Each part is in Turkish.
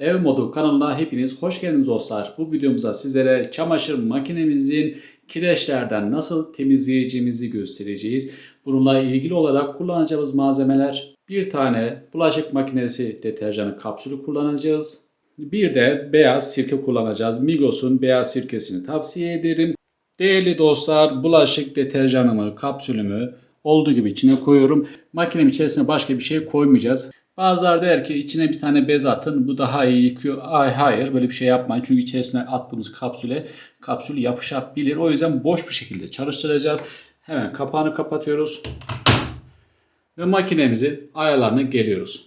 Ev Modu kanalına hepiniz hoş geldiniz dostlar. Bu videomuzda sizlere çamaşır makinemizin kireçlerden nasıl temizleyeceğimizi göstereceğiz. Bununla ilgili olarak kullanacağımız malzemeler bir tane bulaşık makinesi deterjanı kapsülü kullanacağız. Bir de beyaz sirke kullanacağız. Migros'un beyaz sirkesini tavsiye ederim. Değerli dostlar bulaşık deterjanımı, kapsülümü olduğu gibi içine koyuyorum. Makinem içerisine başka bir şey koymayacağız. Bazıları der ki içine bir tane bez atın bu daha iyi yıkıyor. Ay hayır böyle bir şey yapmayın. Çünkü içerisine attığımız kapsüle kapsül yapışabilir. O yüzden boş bir şekilde çalıştıracağız. Hemen kapağını kapatıyoruz. Ve makinemizi ayarlarına geliyoruz.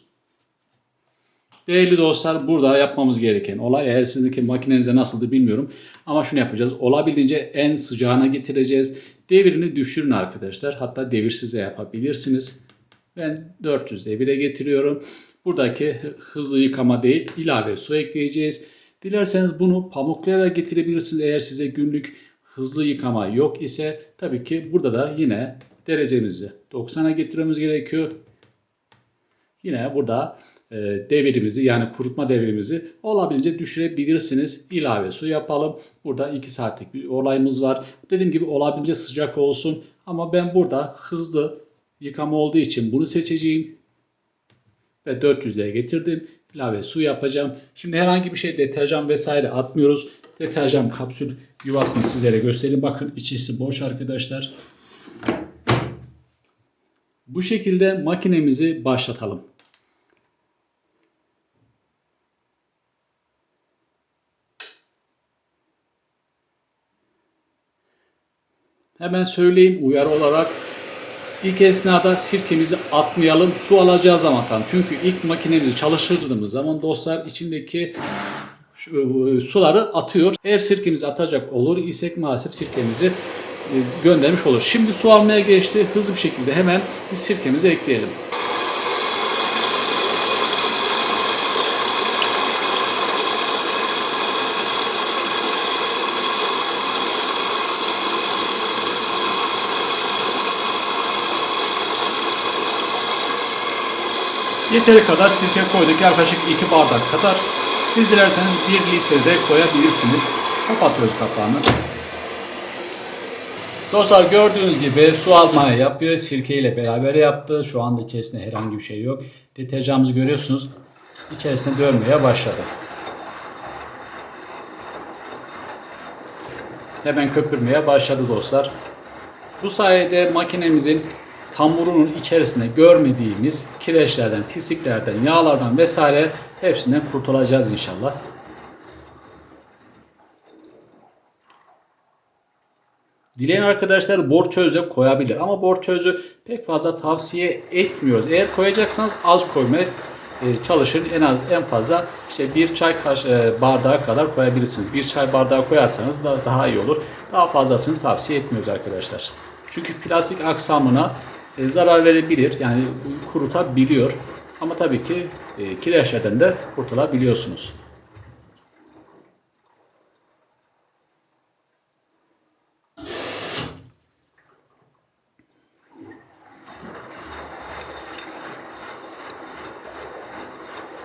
Değerli dostlar burada yapmamız gereken olay eğer sizdeki makinenize nasıldı bilmiyorum ama şunu yapacağız. Olabildiğince en sıcağına getireceğiz. Devirini düşürün arkadaşlar. Hatta devirsiz de yapabilirsiniz. Ben 400 devire getiriyorum. Buradaki hızlı yıkama değil ilave su ekleyeceğiz. Dilerseniz bunu pamuklayarak getirebilirsiniz eğer size günlük hızlı yıkama yok ise tabii ki burada da yine derecemizi 90'a getirmemiz gerekiyor. Yine burada e, devirimizi yani kurutma devirimizi olabildiğince düşürebilirsiniz. İlave su yapalım. Burada 2 saatlik bir olayımız var. Dediğim gibi olabildiğince sıcak olsun. Ama ben burada hızlı yıkama olduğu için bunu seçeceğim. Ve 400'e getirdim. İlave su yapacağım. Şimdi herhangi bir şey deterjan vesaire atmıyoruz. Deterjan kapsül yuvasını sizlere göstereyim. Bakın içerisi boş arkadaşlar. Bu şekilde makinemizi başlatalım. Hemen söyleyeyim uyarı olarak ilk esnada sirkemizi atmayalım. Su alacağız zaman tam. Çünkü ilk makinemizi çalıştırdığımız zaman dostlar içindeki e, suları atıyor. Eğer sirkemizi atacak olur isek maalesef sirkemizi e, göndermiş olur. Şimdi su almaya geçti. Hızlı bir şekilde hemen sirkemizi ekleyelim. Yeteri kadar sirke koyduk. Yaklaşık 2 bardak kadar. Siz dilerseniz 1 litre de koyabilirsiniz. Kapatıyoruz kapağını. Dostlar gördüğünüz gibi su almaya yapıyor. Sirke ile beraber yaptı. Şu anda içerisinde herhangi bir şey yok. Deterjanımızı görüyorsunuz. İçerisine dönmeye başladı. Hemen köpürmeye başladı dostlar. Bu sayede makinemizin tamburunun içerisinde görmediğimiz kireçlerden, pisliklerden, yağlardan vesaire hepsinden kurtulacağız inşallah. Dileyen arkadaşlar borç çözü koyabilir ama borç çözü pek fazla tavsiye etmiyoruz. Eğer koyacaksanız az koymaya e, çalışın. En az en fazla işte bir çay e, bardağı kadar koyabilirsiniz. Bir çay bardağı koyarsanız da daha iyi olur. Daha fazlasını tavsiye etmiyoruz arkadaşlar. Çünkü plastik aksamına e, zarar verebilir. Yani kurutabiliyor. Ama tabii ki e, kireçlerden de kurtulabiliyorsunuz.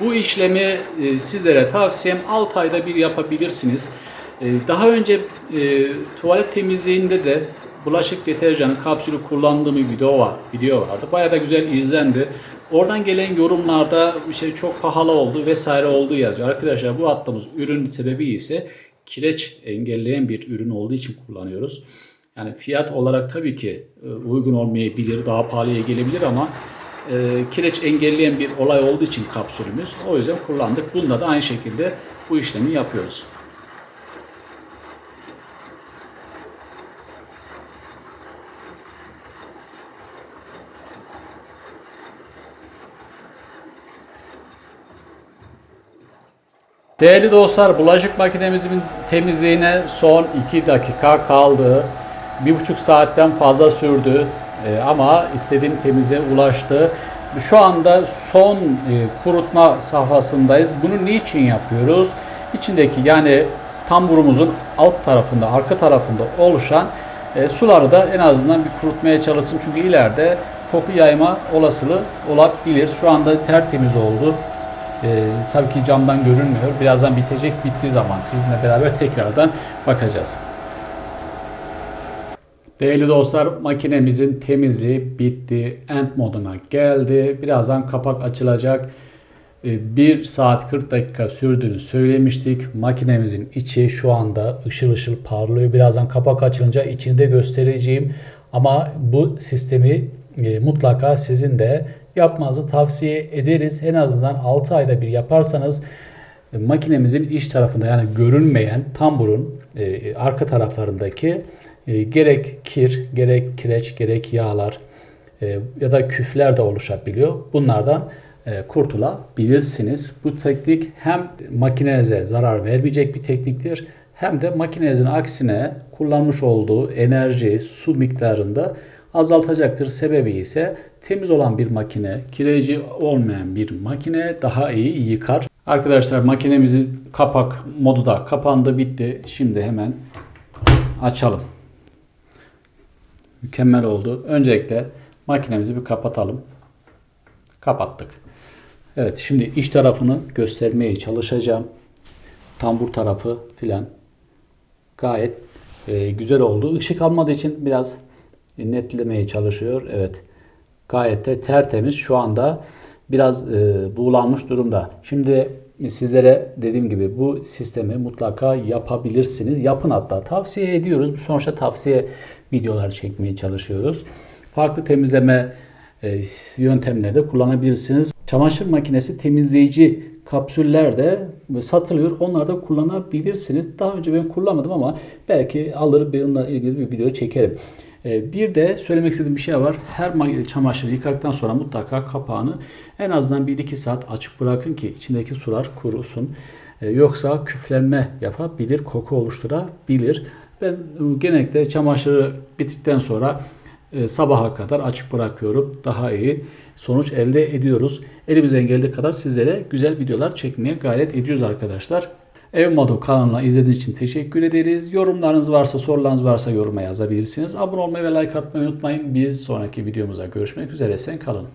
Bu işlemi e, sizlere tavsiyem 6 ayda bir yapabilirsiniz. E, daha önce e, tuvalet temizliğinde de bulaşık deterjanı kapsülü kullandığım bir video var, video vardı. Bayağı da güzel izlendi. Oradan gelen yorumlarda bir şey çok pahalı oldu vesaire olduğu yazıyor. Arkadaşlar bu attığımız ürün sebebi ise kireç engelleyen bir ürün olduğu için kullanıyoruz. Yani fiyat olarak tabii ki e, uygun olmayabilir, daha pahalıya gelebilir ama e, kireç engelleyen bir olay olduğu için kapsülümüz. O yüzden kullandık. Bunda da aynı şekilde bu işlemi yapıyoruz. Değerli dostlar, bulaşık makinemizin temizliğine son 2 dakika kaldı. 1,5 saatten fazla sürdü Ee, ama istediğim temize ulaştı. Şu anda son e, kurutma safhasındayız. Bunu niçin yapıyoruz? İçindeki yani tamburumuzun alt tarafında, arka tarafında oluşan e, suları da en azından bir kurutmaya çalışsın. Çünkü ileride koku yayma olasılığı olabilir. Şu anda tertemiz oldu. Ee, tabii ki camdan görünmüyor. Birazdan bitecek. Bittiği zaman sizinle beraber tekrardan bakacağız. Değerli dostlar makinemizin temizliği bitti. End moduna geldi. Birazdan kapak açılacak. 1 saat 40 dakika sürdüğünü söylemiştik. Makinemizin içi şu anda ışıl ışıl parlıyor. Birazdan kapak açılınca içinde göstereceğim. Ama bu sistemi e, mutlaka sizin de yapmanızı tavsiye ederiz. En azından 6 ayda bir yaparsanız e, makinemizin iç tarafında yani görünmeyen tamburun e, arka taraflarındaki e, gerek kir, gerek kireç, gerek yağlar e, ya da küfler de oluşabiliyor. Bunlardan e, kurtulabilirsiniz. Bu teknik hem makinenize zarar vermeyecek bir tekniktir hem de makinenizin aksine kullanmış olduğu enerji, su miktarında azaltacaktır. Sebebi ise temiz olan bir makine, kireci olmayan bir makine daha iyi yıkar. Arkadaşlar makinemizin kapak modu da kapandı, bitti. Şimdi hemen açalım. Mükemmel oldu. Öncelikle makinemizi bir kapatalım. Kapattık. Evet şimdi iç tarafını göstermeye çalışacağım. Tambur tarafı filan gayet e, güzel oldu. Işık almadığı için biraz netlemeye çalışıyor. Evet. Gayet de tertemiz. Şu anda biraz e, buğulanmış durumda. Şimdi sizlere dediğim gibi bu sistemi mutlaka yapabilirsiniz. Yapın hatta. Tavsiye ediyoruz. Sonuçta tavsiye videolar çekmeye çalışıyoruz. Farklı temizleme e, yöntemleri de kullanabilirsiniz. Çamaşır makinesi temizleyici kapsüller de satılıyor. Onları da kullanabilirsiniz. Daha önce ben kullanmadım ama belki alır bununla ilgili bir video çekerim. E, Bir de söylemek istediğim bir şey var. Her ma- çamaşırı yıkadıktan sonra mutlaka kapağını en azından 1-2 saat açık bırakın ki içindeki sular kurusun. E, Yoksa küflenme yapabilir, koku oluşturabilir. Ben e, genellikle çamaşırı bittikten sonra e, sabaha kadar açık bırakıyorum. Daha iyi sonuç elde ediyoruz. Elimizden geldiği kadar sizlere güzel videolar çekmeye gayret ediyoruz arkadaşlar. Ev Modu kanalına izlediğiniz için teşekkür ederiz. Yorumlarınız varsa, sorularınız varsa yoruma yazabilirsiniz. Abone olmayı ve like atmayı unutmayın. Bir sonraki videomuza görüşmek üzere. Sen kalın.